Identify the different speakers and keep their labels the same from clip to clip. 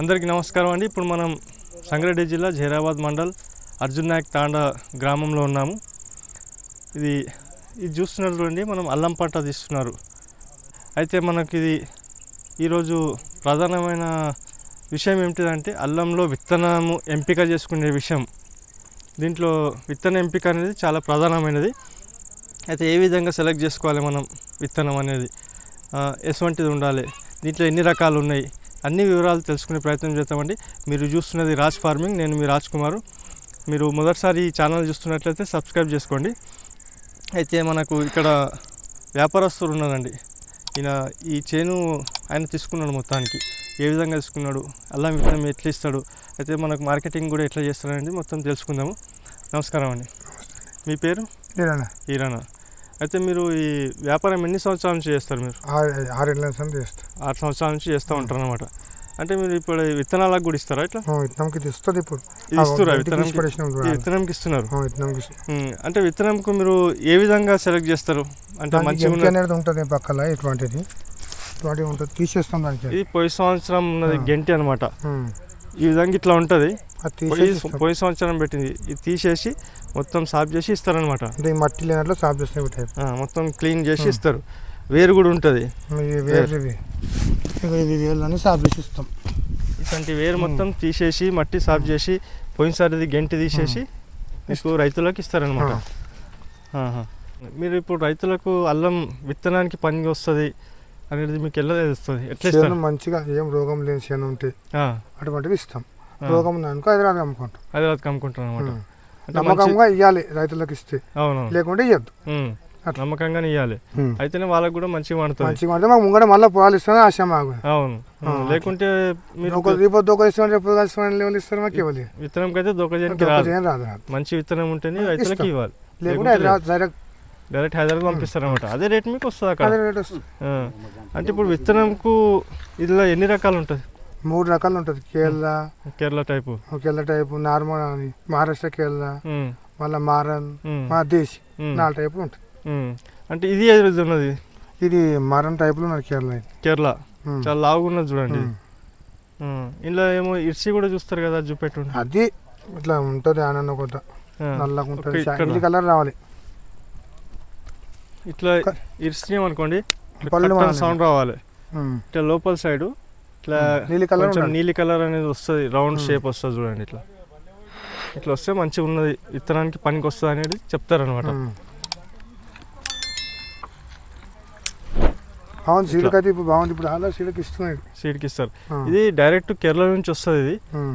Speaker 1: అందరికీ నమస్కారం అండి. ఇప్పుడు మనం సంగారెడ్డి జిల్లా జహీరాబాద్ మండల్ అర్జున్ నాయక్ తాండా గ్రామంలో ఉన్నాము. ఇది ఇది చూస్తున్నారు చూడండి మనం అల్లం పంట తీస్తున్నారు. అయితే మనకి ఇది ఈరోజు ప్రధానమైన విషయం ఏమిటిదంటే అల్లంలో విత్తనము ఎంపిక చేసుకునే విషయం. దీంట్లో విత్తన ఎంపిక అనేది చాలా ప్రధానమైనది. అయితే ఏ విధంగా సెలెక్ట్ చేసుకోవాలి మనం విత్తనం అనేది? ఎటువంటిది ఉండాలి. దీంట్లో ఎన్ని రకాలు ఉన్నాయి? అన్ని వివరాలు తెలుసుకునే ప్రయత్నం చేస్తామండి మీరు చూస్తున్నది రాజ్ ఫార్మింగ్. నేను మీ రాజ్ కుమారు. మీరు మొదటిసారి ఈ ఛానల్ చూస్తున్నట్లయితే సబ్స్క్రైబ్ చేసుకోండి. అయితే మనకు ఇక్కడ వ్యాపారస్తులు ఉన్నారండి ఈయన ఈ చేను ఆయన తీసుకున్నాడు మొత్తానికి. ఏ విధంగా తీసుకున్నాడు? అల్లం విత్తనం ఎట్లా ఇస్తాడు? అయితే మనకు మార్కెటింగ్ కూడా ఎట్లా చేస్తాడండి మొత్తం తెలుసుకుందాము. నమస్కారం అండి. మీ పేరు?
Speaker 2: లేదన్నా
Speaker 1: ఈరానా. అయితే మీరు ఈ వ్యాపారం ఎన్ని సంవత్సరాల నుంచి చేస్తారు మీరు?
Speaker 2: ఆరు ఆరేళ్ళ నుంచి చేస్తా.
Speaker 1: ఆరు సంవత్సరాల నుంచి చేస్తూ ఉంటారు అనమాట అంటే మీరు ఇప్పుడు విత్తనాలకు కూడా ఇస్తారా ఇట్లా?
Speaker 2: విత్తనంకి ఇస్తుంది ఇప్పుడు.
Speaker 1: ఇస్తురా
Speaker 2: ఇంటికి
Speaker 1: విత్తనం. విత్తనంకి ఇస్తున్నారు? అంటే విత్తనంకు మీరు ఏ విధంగా సెలెక్ట్ చేస్తారు? అంటే ఉన్న
Speaker 2: అనేది ఉంటుంది పక్కల ఇటువంటిది. ఇటువంటిది ఉంటుంది. తీసేస్తాం దానికి.
Speaker 1: ఇది పోయి సంవత్సరం ఉన్నది. గెంటి అనమాట. ఈ విధంగా ఇట్లా ఉంటుంది. పోయి సంవత్సరం పెట్టింది. ఇది తీసేసి మొత్తం సాఫ్ చేసి ఇస్తారనమాట
Speaker 2: అంటే ఈ మట్టి లేనట్లు సాఫ్ టైప్.
Speaker 1: మొత్తం క్లీన్ చేసి. ఇస్తారు. వేరు కూడా ఉంటుంది.
Speaker 2: వేళ్ళని సాఫ్ చేసి ఇస్తాం.
Speaker 1: ఇట్లాంటి వేరు మొత్తం తీసేసి మట్టి సాఫ్ చేసి పోయినసారిది గెంటి తీసేసి మీకు రైతులకు ఇస్తారనమాట. మీరు ఇప్పుడు రైతులకు అల్లం విత్తనానికి పని వస్తుంది. అనేది మీకు ఎలా తెలుస్తుంది. ఎట్లా
Speaker 2: చేను మంచిగా ఏం రోగం లేని చేను ఉంటే అటువంటివి ఇస్తాం. రోగం ఉందనుకో హైదరాబాద్ అమ్ముకుంటాం
Speaker 1: హైదరాబాద్కి అమ్ముకుంటారు అనమాట.
Speaker 2: నమ్మకంగా ఇవ్వాలి రైతులకు ఇస్తే.
Speaker 1: అవును.
Speaker 2: లేకుంటే ఇవ్వద్దు.
Speaker 1: నమ్మకంగానే ఇవ్వాలి అయితేనే వాళ్ళకు కూడా మంచిగా పండుతుంది
Speaker 2: మంచిగా అంటే మాకు ముంగడ మళ్ళీ పొలాలు ఇస్తాను ఆశ మాకు.
Speaker 1: అవును. లేకుంటే మీరు
Speaker 2: ఒక రేపు దొక్క రేపు లెవెల్ ఇస్తారు మాకు ఇవ్వాలి
Speaker 1: విత్తనంకి అయితే
Speaker 2: దొక్క రాదు. రాదు.
Speaker 1: మంచి విత్తనం ఉంటేనే రైతులకు. ఇవ్వాలి.
Speaker 2: లేకుంటే హైదరాబాద్ డైరెక్ట్
Speaker 1: డైరెక్ట్ హైదరాబాద్ పంపిస్తారు అనమాట అదే రేట్ మీకు వస్తుంది అక్కడ?
Speaker 2: అదే రేట్ వస్తుంది.
Speaker 1: అంటే ఇప్పుడు విత్తనంకు ఇలా ఎన్ని రకాలు ఉంటుంది?
Speaker 2: మూడు రకాలు ఉంటుంది. Kerala
Speaker 1: Kerala type.
Speaker 2: Kerala type normal అని మహారాష్ట్ర కేరళ
Speaker 1: ఉమ్,
Speaker 2: మళ్ళీ మారన్
Speaker 1: ఉమ్,
Speaker 2: మా దేశీ నాలుగు టైపులు ఉంటుంది.
Speaker 1: అంటే ఇది ఏది ఉన్నది?
Speaker 2: ఇది మరన్ టైపులో ఉన్నది కేరళ.
Speaker 1: కేరళ. చాలా లావుగా ఉన్నది చూడండి. ఇందులో ఏమో ఇర్చి కూడా చూస్తారు కదా చూపెట్టు
Speaker 2: అది ఇట్లా ఉంటుంది ఆనంద
Speaker 1: ఆ.
Speaker 2: నల్లగా ఉంటుంది. కలర్ రావాలి.
Speaker 1: ఇట్లా
Speaker 2: క-
Speaker 1: ఇర్చి అనుకోండి. సౌండ్ రావాలి. ఇట్లా లోపల సైడ్ ఇట్లా
Speaker 2: నీలి కలర్
Speaker 1: కొంచెం. నీలి కలర్ అనేది వస్తుంది రౌండ్. షేప్ వస్తుంది చూడండి ఇట్లా ఇట్లా వస్తే మంచిగా ఉన్నది విత్తనానికి పనికి వస్తుంది అనేది చెప్తారనమాట.
Speaker 2: అవును సీడకి అయితే ఇప్పుడు బాగుంది ఇప్పుడు అలా సీడకి
Speaker 1: సీడ్కి ఇస్తారు. ఇది డైరెక్ట్ కేరళ నుంచి వస్తుంది ఇది.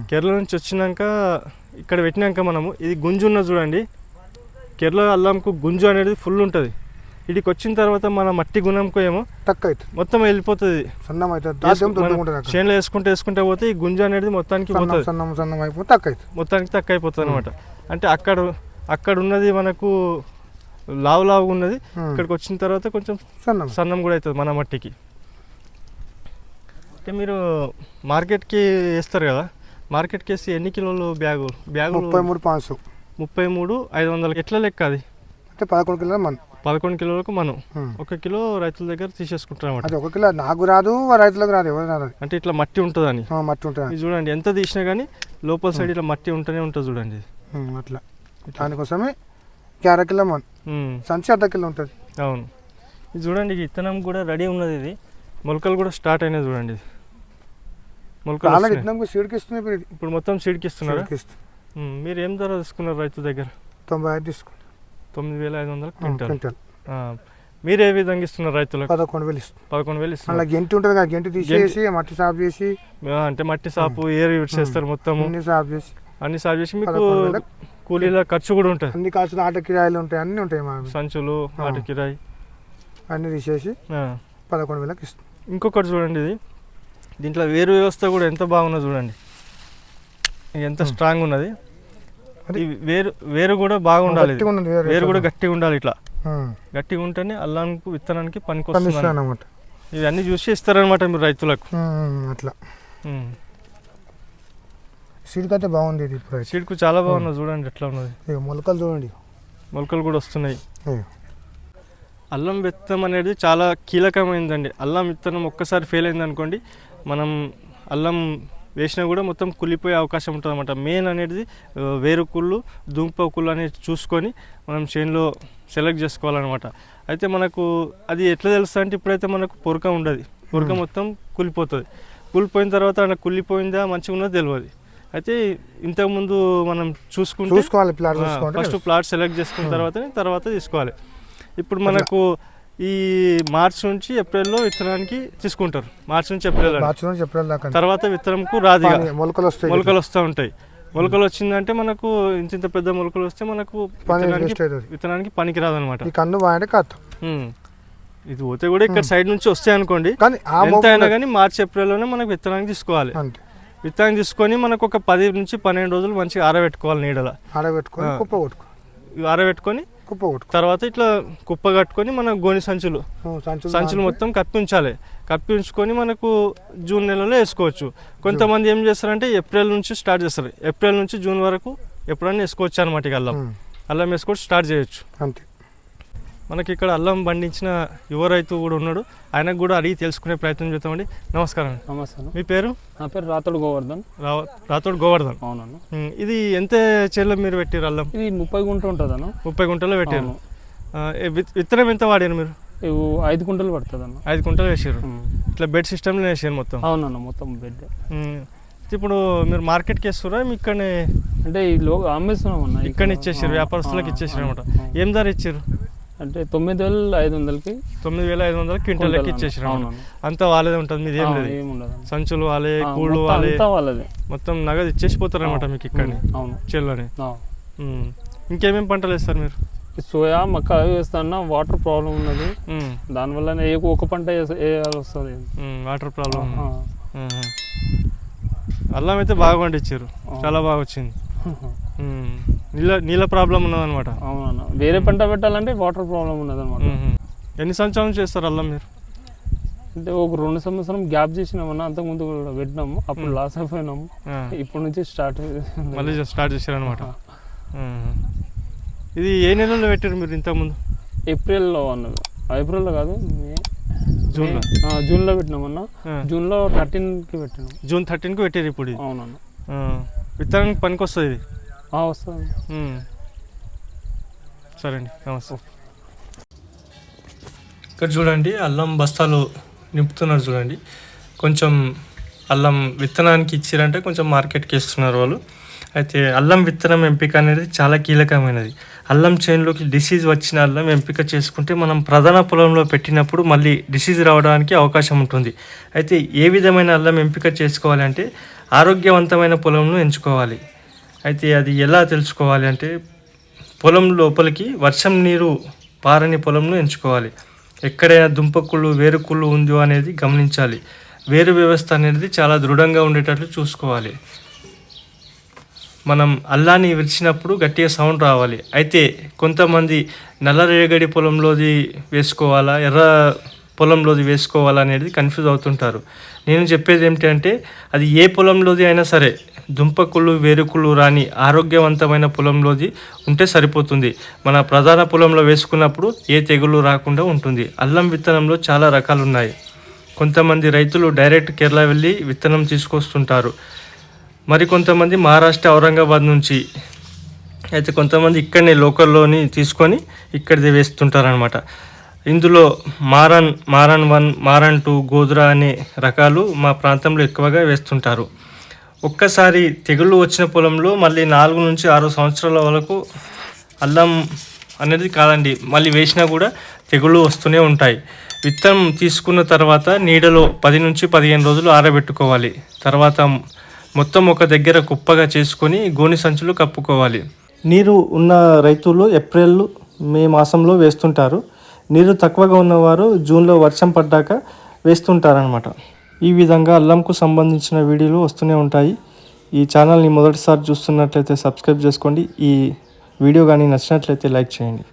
Speaker 1: కేరళ నుంచి వచ్చినాక ఇక్కడ పెట్టినాక మనము ఇది గుంజు ఉన్నది చూడండి కేరళ అల్లంకు గుంజు అనేది ఫుల్ ఉంటుంది ఇడికి వచ్చిన తర్వాత మన మట్టి గుణంకు ఏమో
Speaker 2: తక్కువ అవుతుంది
Speaker 1: మొత్తం వెళ్ళిపోతుంది.
Speaker 2: సన్నం అవుతుంది
Speaker 1: చేనులో వేసుకుంటే వేసుకుంటే పోతే ఈ గుంజు అనేది మొత్తానికి
Speaker 2: సన్నం
Speaker 1: పోతుంది.
Speaker 2: సన్నం సన్నం అయిపోతే తక్కువ అవుతుంది
Speaker 1: మొత్తానికి తక్కువ అయిపోతుంది అనమాట అంటే అక్కడ అక్కడ ఉన్నది మనకు లావు లావు ఉన్నది. ఇక్కడికి వచ్చిన తర్వాత కొంచెం
Speaker 2: సన్నం.
Speaker 1: సన్నం కూడా అవుతుంది మన మట్టికి. అంటే మీరు మార్కెట్కి వేస్తారు కదా? మార్కెట్కి వేసి ఎన్ని కిలోలు బ్యాగు? బ్యాగు
Speaker 2: ముప్పై మూడు పాంచు
Speaker 1: ముప్పై మూడు ఐదు వందలకి ఎట్లా లెక్క అది?
Speaker 2: అంటే పదకొండు కిలో మన
Speaker 1: పదకొండు కిలోలకు మనం. ఒక కిలో రైతుల దగ్గర తీసేసుకుంటాం అన్నమాట.
Speaker 2: అది ఒక కిలో నాకు రాదు రైతులకు రాదు ఎవరు రాదు.
Speaker 1: అంటే ఇట్లా మట్టి ఉంటుందని.
Speaker 2: మట్టి ఉంటుంది.
Speaker 1: చూడండి ఎంత తీసినా కానీ లోపల సైడ్ ఇట్లా మట్టి ఉంటూనే ఉంటుంది చూడండి
Speaker 2: అట్లా. దానికోసమే అర కిలో మన సంచి అర్ధ కిలో ఉంటుంది.
Speaker 1: అవును. ఇది చూడండి విత్తనం కూడా రెడీ ఉన్నది ఇది. మొలకలు కూడా స్టార్ట్ అయినాయి చూడండి మొలకలు.
Speaker 2: విత్తనం సీడ్కి ఇప్పుడు
Speaker 1: మొత్తం సీడ్కి ఇస్తున్నారా మీరు ఏం ధర తీసుకున్నారు రైతు దగ్గర?
Speaker 2: తొంభై ఐదు తీసుకుంటాం
Speaker 1: తొమ్మిది వేల ఐదు వందలకు క్వింటాల్
Speaker 2: క్వింటల్
Speaker 1: మీరు ఏ విధంగా ఇస్తున్నారు రైతులకు?
Speaker 2: పదకొండు వేలు ఇస్తుంది
Speaker 1: పదకొండు వేలు
Speaker 2: మళ్ళీ
Speaker 1: ఇస్తున్నారు
Speaker 2: గెంటి ఉంటుంది కదా గెంటి తీసేసి మట్టి సాఫ్ చేసి.
Speaker 1: అంటే మట్టి సాపు ఏరు చేస్తారు మొత్తము.
Speaker 2: అన్ని సాఫ్ చేసి.
Speaker 1: అన్ని సాగు చేసి మీకు కూలీల ఖర్చు కూడా ఉంటుంది.
Speaker 2: అన్ని కాల్చిన ఆట కిరాయిలు ఉంటాయి అన్ని ఉంటాయి మా
Speaker 1: సంచులు
Speaker 2: ఆ.
Speaker 1: వాటి కిరాయి.
Speaker 2: అన్ని తీసేసి. పదకొండు వేలకు ఇస్తుంది
Speaker 1: ఇంకొకటి చూడండి ఇది. దీంట్లో వేరు వ్యవస్థ కూడా ఎంత బాగున్నది చూడండి. ఎంత. స్ట్రాంగ్ ఉన్నది. వేరు వేరు కూడా బాగుండాలి
Speaker 2: వేరు
Speaker 1: కూడా గట్టిగా ఉండాలి ఇట్లా. గట్టిగా ఉంటేనే అల్లానికి విత్తనానికి పనికి
Speaker 2: అనమాట
Speaker 1: ఇవన్నీ చూసి ఇస్తారనమాట మీరు రైతులకు.
Speaker 2: అట్లా. సీడ్కి అయితే బాగుంది ఇది ఇప్పుడు.
Speaker 1: సీడ్కు చాలా బాగున్నది చూడండి ఎట్లా ఉన్నది.
Speaker 2: ఇక మొలకలు చూడండి.
Speaker 1: మొలకలు కూడా వస్తున్నాయి. అల్లం విత్తనం అనేది చాలా కీలకమైందండి. అల్లం విత్తనం ఒక్కసారి ఫెయిల్ అయింది అనుకోండి మనం అల్లం వేసినా కూడా మొత్తం కుళ్ళిపోయే అవకాశం ఉంటుంది అనమాట మెయిన్ అనేది వేరు కుళ్ళు దుంప కుళ్ళు అనేది చూసుకొని మనం చేనులో సెలెక్ట్ చేసుకోవాలన్నమాట. అయితే మనకు అది ఎట్లా తెలుస్తుంది అంటే ఇప్పుడైతే మనకు పొరక ఉండదు. పొరక మొత్తం కుళ్ళిపోతుంది. కూలిపోయిన తర్వాత అక్కడ కుళ్ళిపోయిందా మంచిగా ఉన్నదో తెలియదు అయితే ఇంతకుముందు మనం చూసుకుంటే
Speaker 2: చూసుకోవాలి ప్లాట్ చూసుకోవాలి
Speaker 1: ఫస్ట్ ప్లాట్ సెలెక్ట్ చేసుకున్న తర్వాతనే తర్వాత తీసుకోవాలి. ఇప్పుడు మనకు ఈ మార్చ్ నుంచి ఏప్రిల్లో విత్తనానికి తీసుకుంటారు. మార్చ్ నుంచి ఏప్రిల్.
Speaker 2: మార్చి నుంచి ఏప్రిల్ దాకా
Speaker 1: తర్వాత విత్తనంకు రాదు
Speaker 2: మొలకలు వస్తాయి
Speaker 1: మొలకలు వస్తూ ఉంటాయి. మొలకలు వచ్చిందంటే మనకు ఇంత ఇంత పెద్ద మొలకలు వస్తే మనకు విత్తనానికి పనికి రాదనమాట
Speaker 2: ఈ కన్ను బాగా కథ
Speaker 1: ఇది పోతే కూడా ఇక్కడ సైడ్ నుంచి వస్తాయి అనుకోండి.
Speaker 2: కానీ
Speaker 1: ఎంత అయినా కానీ మార్చ్ ఏప్రిల్లోనే మనకు విత్తనానికి తీసుకోవాలి. విత్తనం తీసుకొని మనకు ఒక పది నుంచి పన్నెండు రోజులు మంచిగా ఆరబెట్టుకోవాలి నీడల.
Speaker 2: ఆడబెట్టుకొని
Speaker 1: ఆ.
Speaker 2: కుప్ప కొట్టుకో.
Speaker 1: ఆరబెట్టుకొని
Speaker 2: కుప్ప
Speaker 1: తర్వాత ఇట్లా కుప్ప కట్టుకొని మన గోని సంచులు.
Speaker 2: సంచులు
Speaker 1: మొత్తం కప్పి ఉంచాలి కప్పి ఉంచుకొని మనకు జూన్ నెలలో వేసుకోవచ్చు. కొంతమంది ఏం చేస్తారంటే ఏప్రిల్ నుంచి స్టార్ట్ చేస్తారు. ఏప్రిల్ నుంచి జూన్ వరకు ఎప్పుడైనా వేసుకోవచ్చు అనమాట ఇక అల్లం. అల్లం వేసుకోవచ్చు స్టార్ట్ చేయొచ్చు.
Speaker 2: అంతే.
Speaker 1: మనకి ఇక్కడ అల్లం పండించిన యువ రైతు కూడా ఉన్నాడు. ఆయనకు కూడా అడిగి తెలుసుకునే ప్రయత్నం చేద్దామండి. నమస్కారం
Speaker 3: అన్న.
Speaker 1: మీ పేరు?
Speaker 3: నా పేరు రాతోడు గోవర్ధన్.
Speaker 1: రాతోడు గోవర్ధన్.
Speaker 3: అవునన్న.
Speaker 1: ఉమ్, ఇది ఎంత చేలో మీరు పెట్టారు అల్లం?
Speaker 3: ఇది ముప్పై గుంట ఉంటుంది అన్న
Speaker 1: ముప్పై గుంటలో విత్- విత్తనం ఎంత వాడారు మీరు?
Speaker 3: ఐదు గుంటలు పడుతుంది అన్న
Speaker 1: ఐదు గుంటలు వేసారు. ఇట్లా బెడ్ సిస్టమ్లో వేసారు మొత్తం?
Speaker 3: అవునన్న మొత్తం బెడ్.
Speaker 1: ఇప్పుడు మీరు మార్కెట్కి వేస్తారా మీ ఇక్కడనే
Speaker 3: అంటే ఈ లో అమ్మేస్తున్నాం అన్న
Speaker 1: ఇక్కడ. ఇచ్చేసారు వ్యాపారస్తులకు ఇచ్చేసారు అనమాట. ఏం ధర ఇచ్చారు
Speaker 3: అంటే తొమ్మిది వేల ఐదు వందలకి
Speaker 1: తొమ్మిది వేల ఐదు వందల క్వింటల్ లెక్క
Speaker 3: అవునన్న
Speaker 1: అంతా వాళ్ళదే ఉంటుంది మీది ఏం లేదు. సంచులు వాళ్ళే కూళ్ళు వాళ్ళే.
Speaker 3: వాళ్ళదే.
Speaker 1: మొత్తం నగదు ఇచ్చేసిపోతారు అనమాట మీకు ఇక్కడ
Speaker 3: అవును.
Speaker 1: చేలోనే
Speaker 3: ఆ.
Speaker 1: ఉమ్. ఇంకేమేం పంటలు వేస్తారు మీరు?
Speaker 3: సోయా మక్క అవి వేస్తాను వాటర్ ప్రాబ్లం ఉన్నది. దానివల్ల ఏ ఒక పంట వేయాల్సి వస్తుంది
Speaker 1: వాటర్ ప్రాబ్లం. అల్లం అయితే బాగా పండించారు. చాలా బాగా వచ్చింది. నీళ్ళ నీళ్ళ ప్రాబ్లం ఉన్నదన్నమాట.
Speaker 3: అవునన్న. వేరే పంట పెట్టాలంటే వాటర్ ప్రాబ్లం ఉన్నది అనమాట
Speaker 1: ఉమ్. ఎన్ని సంవత్సరాల చేస్తారు అల్లం మీరు?
Speaker 3: అంటే ఒక రెండు సంవత్సరం గ్యాప్ చేసినామన్నా అంతకుముందు కూడా పెట్టినాము. అప్పుడు. లాస్ అయిపోయినాము. ఇప్పటి నుంచి స్టార్ట్
Speaker 1: మళ్ళీ స్టార్ట్ చేశారనమాట ఇది ఏ నెలలో పెట్టారు మీరు ఇంతకుముందు?
Speaker 3: ఏప్రిల్లో అన్నది. ఏప్రిల్లో కాదు మే ఆ, జూన్లో పెట్టినామన్నా. జూన్లో థర్టీన్కి పెట్టినాం
Speaker 1: జూన్ థర్టీన్కి పెట్టారు ఇప్పుడు
Speaker 3: అవునన్న.
Speaker 1: విత్తనానికి పనికి వస్తుంది ఇది?
Speaker 3: వస్తుంది.
Speaker 1: సరే అండి నమస్తే. ఇక్కడ చూడండి అల్లం బస్తాలు నింపుతున్నారు చూడండి. కొంచెం అల్లం విత్తనానికి ఇచ్చారంటే కొంచెం మార్కెట్కి ఇస్తున్నారు వాళ్ళు. అయితే అల్లం విత్తనం ఎంపిక అనేది చాలా కీలకమైనది. అల్లం చేనులోకి డిసీజ్ వచ్చిన అల్లం ఎంపిక చేసుకుంటే మనం ప్రధాన పొలంలో పెట్టినప్పుడు మళ్ళీ డిసీజ్ రావడానికి అవకాశం ఉంటుంది. అయితే ఏ విధమైన అల్లం ఎంపిక చేసుకోవాలి అంటే ఆరోగ్యవంతమైన పొలంను ఎంచుకోవాలి. అయితే అది ఎలా తెలుసుకోవాలి అంటే పొలం లోపలికి వర్షం నీరు పారని పొలంను ఎంచుకోవాలి. ఎక్కడైనా దుంపకుళ్ళు వేరుకుళ్ళు ఉందో అనేది గమనించాలి. వేరు వ్యవస్థ అనేది చాలా దృఢంగా ఉండేటట్లు చూసుకోవాలి. మనం అల్లాన్ని విరిచినప్పుడు గట్టిగా సౌండ్ రావాలి. అయితే కొంతమంది నల్ల రేగడి పొలంలోది వేసుకోవాలా? ఎర్ర పొలంలోది వేసుకోవాలనేది కన్ఫ్యూజ్ అవుతుంటారు. నేను చెప్పేది ఏమిటంటే అది ఏ పొలంలోది అయినా సరే దుంపకులు వేరుకుళ్ళు రాని ఆరోగ్యవంతమైన పొలంలోది ఉంటే సరిపోతుంది. మన ప్రధాన పొలంలో వేసుకున్నప్పుడు ఏ తెగులు రాకుండా ఉంటుంది. అల్లం విత్తనంలో చాలా రకాలు ఉన్నాయి కొంతమంది రైతులు డైరెక్ట్ కేరళ వెళ్ళి విత్తనం తీసుకొస్తుంటారు. మరికొంతమంది మహారాష్ట్ర ఔరంగాబాద్ నుంచి. అయితే కొంతమంది ఇక్కడనే లోకల్లోని తీసుకొని ఇక్కడిది వేస్తుంటారనమాట ఇందులో మారన్ మారన్ వన్ మారన్ టూ గోధురా అనే రకాలు మా ప్రాంతంలో ఎక్కువగా వేస్తుంటారు. ఒక్కసారి తెగుళ్ళు వచ్చిన పొలంలో మళ్ళీ నాలుగు నుంచి ఆరు సంవత్సరాల వరకు అల్లం అనేది కాదండి మళ్ళీ వేసినా కూడా తెగుళ్ళు వస్తూనే ఉంటాయి. విత్తనం తీసుకున్న తర్వాత నీడలో పది నుంచి పదిహేను రోజులు ఆరబెట్టుకోవాలి. తర్వాత మొత్తం ఒక దగ్గర కుప్పగా చేసుకొని గోని సంచులు కప్పుకోవాలి. నీరు ఉన్న రైతులు ఏప్రిల్ మే మాసంలో వేస్తుంటారు. నీరు తక్కువగా ఉన్నవారు జూన్లో వర్షం పడ్డాక వేస్తుంటారనమాట ఈ విధంగా అల్లంకు సంబంధించిన వీడియోలు వస్తూనే ఉంటాయి. ఈ ఛానల్ని మొదటిసారి చూస్తున్నట్లయితే సబ్స్క్రైబ్ చేసుకోండి. ఈ వీడియో కానీ నచ్చినట్లయితే లైక్ చేయండి.